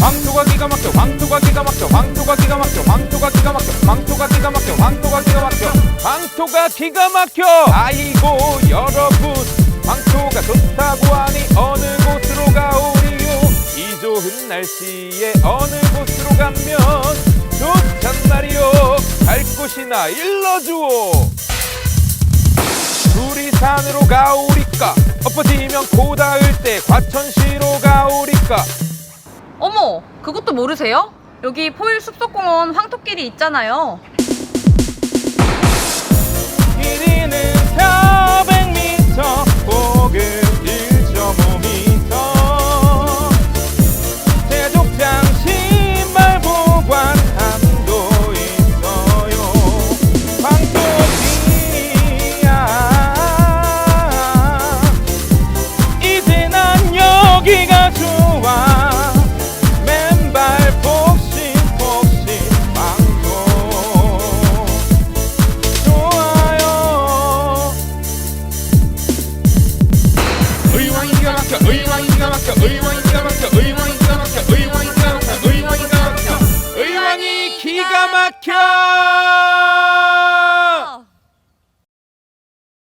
황토가 기가 막혀 황토가 기가 막혀 황토가 기가 막혀 황토가 기가 막혀 황토가 기가 막혀 아이고 여러분 황토가 좋다고 하니 어느 곳으로 가오리요? 이 좋은 날씨에 어느 곳으로 가면 좋단 말이요? 갈 곳이나 일러주오. 둘이 산으로 가오리까? 엎어지면 코 닿을 때 과천시로 가오리까 어머, 그것도 모르세요? 여기 포일 숲속공원 황토길이 있잖아요. 의왕이 기가 막혀 의왕이 기가 막혀 의왕이 기가 막혀 의왕이 기가 막혀 의왕이 기가